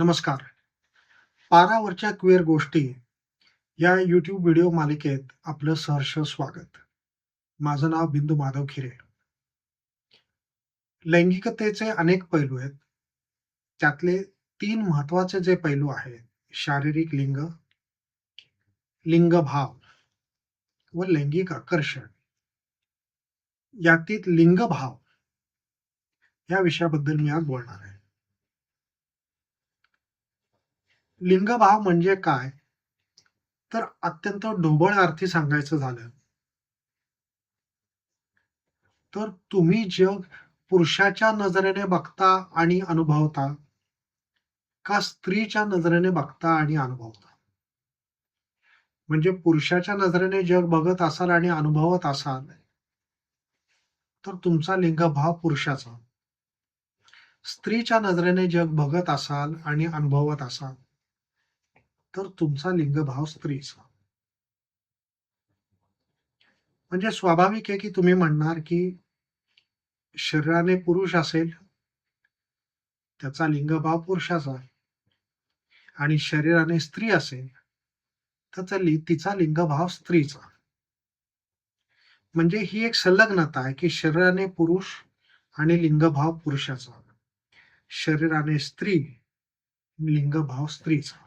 नमस्कार. पारावरच्या क्वेअर गोष्टी या यूट्यूब व्हिडिओ मालिकेत आपलं सहर्ष स्वागत. माझं नाव बिंदू माधव खिरे. लैंगिकतेचे अनेक पैलू आहेत. त्यातले तीन महत्त्वाचे जे पैलू आहेत शारीरिक लिंग लिंगभाव व लैंगिक आकर्षण. यातील लिंगभाव या विषयाबद्दल मी आज बोलणार आहे. लिंगभाव म्हणजे काय? तर अत्यंत ढोबळ अर्थी सांगायचं झालं तर तुम्ही जग पुरुषाच्या नजरेने बघता आणि अनुभवता का स्त्रीच्या नजरेने बघता आणि अनुभवता? म्हणजे पुरुषाच्या नजरेने जग बघत असाल आणि अनुभवत असाल तर तुमचा लिंगभाव पुरुषाचा. स्त्रीच्या नजरेने जग बघत असाल आणि अनुभवत असाल. तर तुमचा लिंगभाव स्त्रीचा. म्हणजे स्वाभाविक आहे की तुम्ही म्हणणार की शरीराने पुरुष असेल त्याचा लिंगभाव पुरुषाचा आणि शरीराने स्त्री असेल त्याचा तिचा लिंगभाव स्त्रीचा म्हणजे ही एक संलग्नता आहे की शरीराने पुरुष आणि लिंगभाव पुरुषाचा शरीराने स्त्री लिंगभाव स्त्रीचा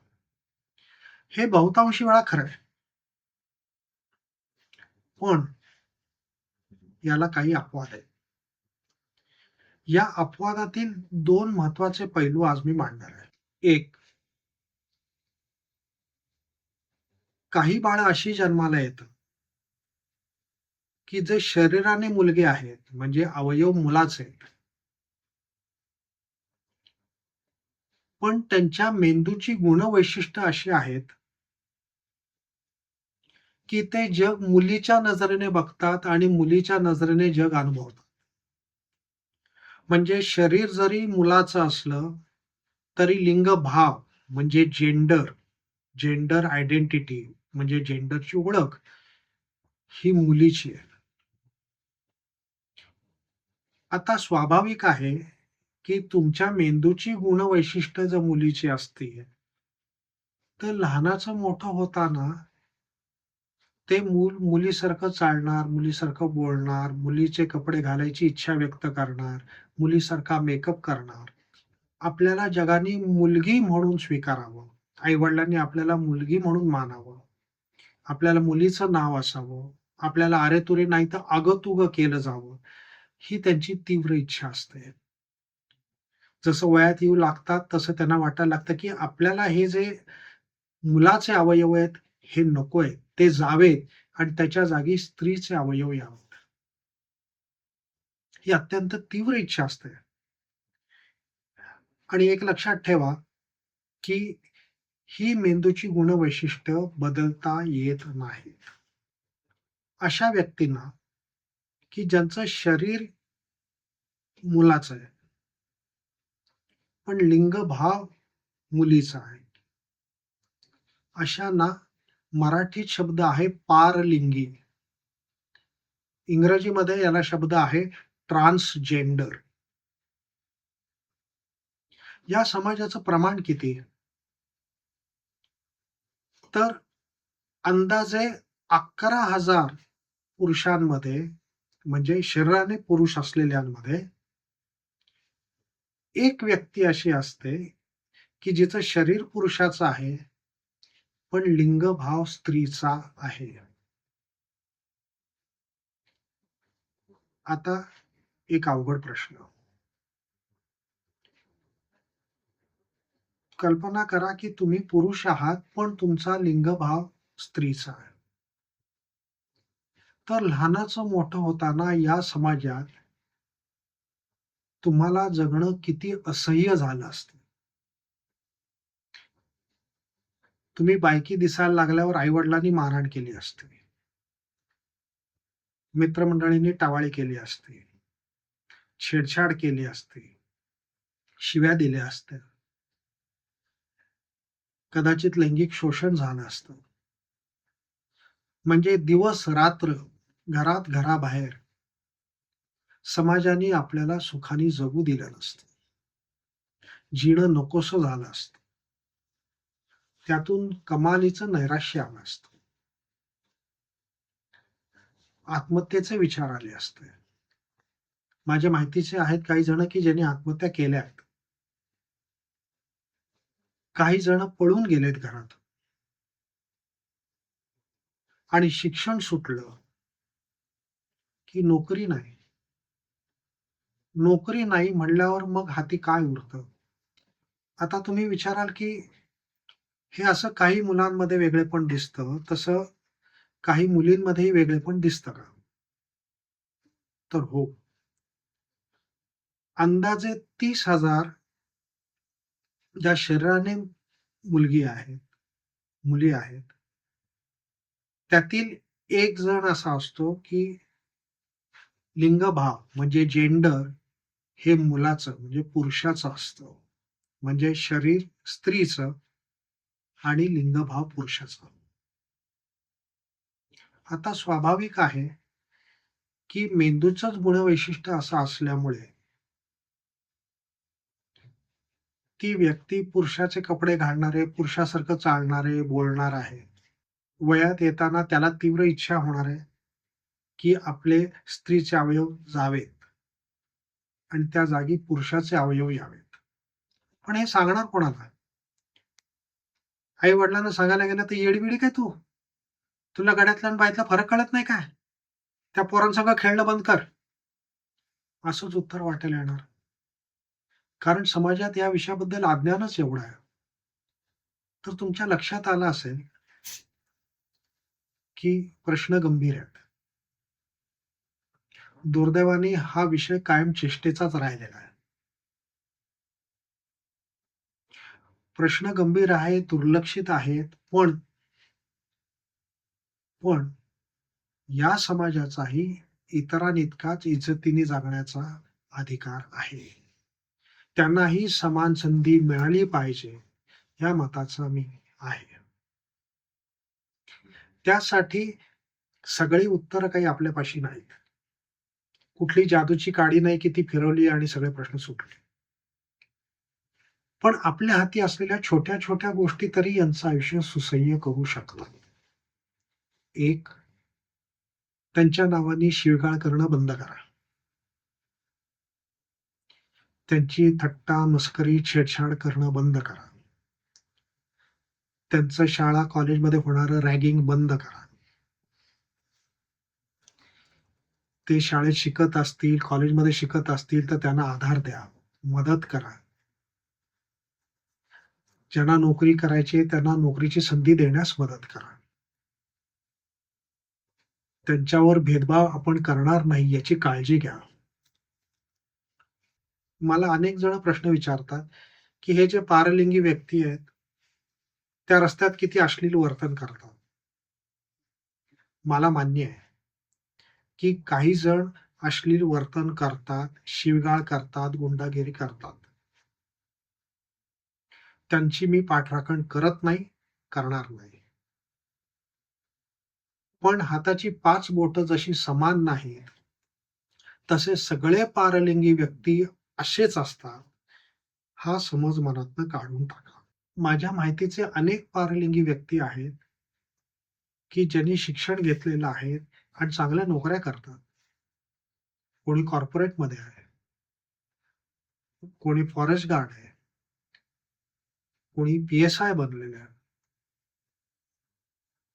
हे बहुतांशी वेळा खरं आहे. पण याला काही अपवाद आहेत. या अपवादातील दोन महत्त्वाचे पैलू आज मी मांडणार आहे. एक काही बाळ अशी जन्माला येत की जे शरीराने मुलगे आहेत म्हणजे अवयव मुलाचे पण त्यांच्या मेंदूची गुणवैशिष्ट्य अशी आहेत की ते जग मुलीच्या नजरेने बघतात आणि मुलीच्या नजरेने जग अनुभवतात. म्हणजे शरीर जरी मुलाचं असलं तरी लिंग भाव म्हणजे जेंडर जेंडर आयडेंटिटी म्हणजे जेंडरची ओळख ही मुलीची आहे. आता स्वाभाविक आहे की तुमच्या मेंदूची गुणवैशिष्ट्य जर मुलीची असते तर लहानाचं मोठं होताना ते मूल मुलीसारखं चालणार मुलीसारखं बोलणार मुलीचे कपडे घालायची इच्छा व्यक्त करणार मुलीसारखा मेकअप करणार. आपल्याला जगाने मुलगी म्हणून स्वीकारावं. आई वडिलांनी आपल्याला मुलगी म्हणून मानावं. आपल्याला मुलीचं नाव असावं. आपल्याला अरे तुरे नाही तर अगतुग केलं जावं. ही त्यांची तीव्र इच्छा असते. जसं वयात येऊ लागतात तसं त्यांना वाटायला लागतं की आपल्याला हे जे मुलाचे अवयव आहेत हे नको आहेत. ते जावेत आणि त्याच्या जागी स्त्रीचे अवयव यावेत ही अत्यंत तीव्र इच्छा असते. आणि एक लक्षात ठेवा की ही मेंदूची गुणवैशिष्ट्य बदलता येत नाहीत अशा व्यक्तींना की ज्यांचं शरीर मुलाचं आहे पण लिंगभाव मुलीचा आहे अशांना मराठीत शब्द आहे पारलिंगी. इंग्रजीमध्ये याला शब्द आहे ट्रान्सजेंडर या समाजाचं प्रमाण किती? तर अंदाजे अकरा हजार पुरुषांमध्ये म्हणजे शरीराने पुरुष असलेल्यांमध्ये एक व्यक्ती अशी असते की जिचं शरीर पुरुषाचं आहे पण लिंगभाव स्त्रीचा आहे. आता एक अवघड प्रश्न. कल्पना करा की तुम्ही पुरुष आहात पण तुमचा लिंगभाव स्त्रीचा आहे. तर लहानाचं मोठं होताना या समाजात तुम्हाला जगणं किती असह्य झालं असतं. तुम्ही बायकी दिसायला लागल्यावर आई वडिलांनी मारहाण केली असते. मित्रमंडळींनी टावाळी केली असते. छेडछाड केली असते. शिव्या दिल्या असत्या. कदाचित लैंगिक शोषण झालं असतं. म्हणजे दिवस रात्र घरात घराबाहेर. समाजाने आपल्याला सुखाने जगू दिलं नसतं. जीणं नकोस झालं असतं. त्यातून कमालीचं नैराश्य आलं असतं. आत्महत्येचे विचार आले असते. माझ्या माहितीचे आहेत काही जण की ज्यांनी आत्महत्या केल्या आहेत. काही जण पळून गेलेत घरात. आणि शिक्षण सुटलं की नोकरी नाही. नोकरी नाही म्हणल्यावर मग हाती काय उरतं? आता तुम्ही विचाराल की हे असं काही मुलांमध्ये वेगळेपण दिसतं तसं काही मुलींमध्येही वेगळेपण दिसतं का? तर हो. अंदाजे तीस हजार ज्या शरीराने मुलगी आहेत मुली आहेत त्यातील एक जण असा असतो की लिंगभाव म्हणजे जेंडर हे मुलाचं म्हणजे पुरुषाचं असतं. म्हणजे शरीर स्त्रीचं आणि लिंगभाव पुरुषाचा. आता स्वाभाविक आहे की मेंदूचंच गुणवैशिष्ट्य असं असल्यामुळे ती व्यक्ती पुरुषाचे कपडे घालणारे पुरुषासारखं चालणारे बोलणार आहे. वयात येताना त्याला तीव्र इच्छा होणार आहे की आपले स्त्रीचे अवयव जावेत आणि त्या जागी पुरुषाचे अवयव यावेत. पण हे सांगणार कोणाला? आई वडिलांना सांगायला गेलं तर येडबिडी काय तू? तुला गड्यातला आणि बायतला फरक कळत नाही काय? त्या पोरांसंग खेळणं बंद कर. असंच उत्तर वाटायला येणार. कारण समाजात या विषयाबद्दल अज्ञानच एवढं आहे. तर तुमच्या लक्षात आलं असेल की प्रश्न गंभीर आहेत. दुर्दैवाने हा विषय कायम चेष्टेचाच राहिलेला आहे. प्रश्न गंभीर आहे दुर्लक्षित आहेत पण पण या समाजाचाही इतरांइतकाच इज्जतीने जगण्याचा अधिकार आहे. त्यांनाही समान संधी मिळाली पाहिजे या मताचा मी आहे. त्यासाठी सगळी उत्तरं काही आपल्यापाशी नाहीत. कुठली जादूची काडी नाही की ती फिरवली आणि सगळे प्रश्न सुटले. पण आपल्या हाती असलेल्या छोट्या छोट्या गोष्टी तरी यांचं आयुष्य सुसह्य करू शकतात. एक त्यांच्या नावाने शिवगाळ करणं बंद करा. त्यांची थट्टा मस्करी छेडछाड करणं बंद करा. त्यांचं शाळा कॉलेजमध्ये होणारं रॅगिंग बंद करा. ते शाळेत शिकत असतील कॉलेजमध्ये शिकत असतील तर त्यांना आधार द्या. मदत करा. ज्यांना नोकरी करायची आहे त्यांना नोकरीची संधी देण्यास मदत करा. त्यांच्यावर भेदभाव आपण करणार नाही याची काळजी घ्या. मला अनेक जण प्रश्न विचारतात की हे जे पारलिंगी व्यक्ती आहेत त्या रस्त्यात किती अश्लील वर्तन करतात? मला मान्य आहे की काही जण अश्लील वर्तन करतात शिवगाळ करतात गुंडागिरी करतात. त्यांची मी पाठराखण करत नाही करणार नाही. पण हाताची पाच बोट जशी समान नाही तसे सगळे पारलिंगी व्यक्ती असेच असतात हा समज मनातनं काढून टाका. माझ्या माहितीचे अनेक पारलिंगी व्यक्ती आहेत की ज्यांनी शिक्षण घेतलेलं आहे आणि चांगल्या नोकऱ्या करतात. कोणी कॉर्पोरेटमध्ये आहे कोणी फॉरेस्ट गार्ड आहे कोणी पी एस आय बनलेले आहे.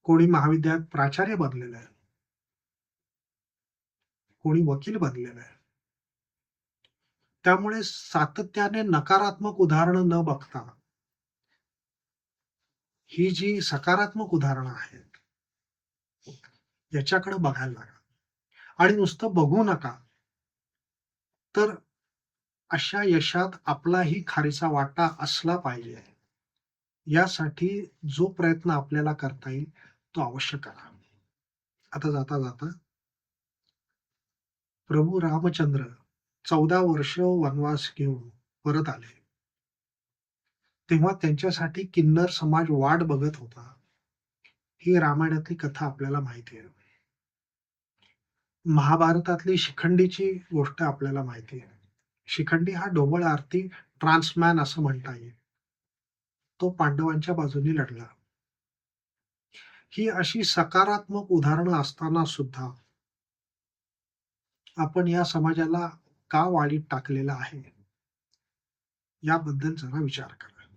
कोणी महाविद्यालयात प्राचार्य बनलेलं आहे. कोणी वकील बनलेलं आहे. त्यामुळे सातत्याने नकारात्मक उदाहरणं न बघता ही जी सकारात्मक उदाहरणं आहेत याच्याकडे बघायला लागा. आणि नुसतं बघू नका तर अशा यशात आपलाही खारीचा वाटा असला पाहिजे. यासाठी जो प्रयत्न आपल्याला करता येईल तो अवश्य करा. आता जाता जाता प्रभू रामचंद्र चौदा वर्ष वनवास घेऊन परत आले. तेव्हा त्यांच्यासाठी किन्नर समाज वाट बघत होता. ही रामायणातली कथा आपल्याला माहिती आहे. महाभारतातली शिखंडीची गोष्ट आपल्याला माहिती आहे. शिखंडी हा ढोबळ आरती ट्रान्समॅन असं म्हणता येईल. तो पांडवांच्या बाजूने लढला. ही अशी सकारात्मक उदाहरणं असताना सुद्धा आपण या समाजाला का वाळीत टाकलेलं आहे? याबद्दल जरा विचार करा.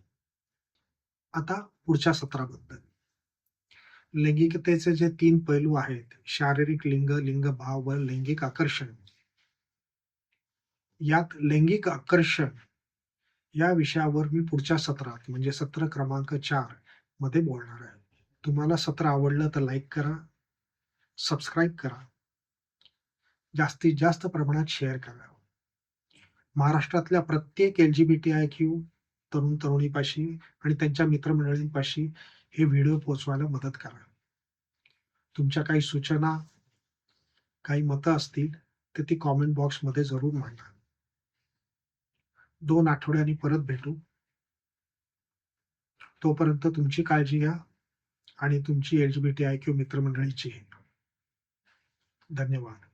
आता पुढच्या सत्राबद्दल. लैंगिकतेचे जे तीन पैलू आहेत शारीरिक लिंग लिंग भाव व लैंगिक आकर्षण. यात लैंगिक आकर्षण या विषयावर मी पुढच्या सत्रात म्हणजे सत्र क्रमांक चारमध्ये बोलणार आहे. तुम्हाला सत्र आवडलं तर लाईक करा सबस्क्राईब करा. जास्तीत जास्त प्रमाणात शेअर करा. महाराष्ट्रातल्या प्रत्येक L G B T I Q तरुण तरुणीपाशी आणि त्यांच्या मित्रमंडळींपाशी हे व्हिडिओ पोहोचवायला मदत करा. तुमच्या काही सूचना काही मतं असतील तर ती कॉमेंट बॉक्समध्ये जरूर मांडा. दोन आठवड्यांनी परत भेटू. तोपर्यंत तुमची काळजी घ्या आणि तुमची एलजीबीटी आय क्यू मित्रमंडळीची. धन्यवाद.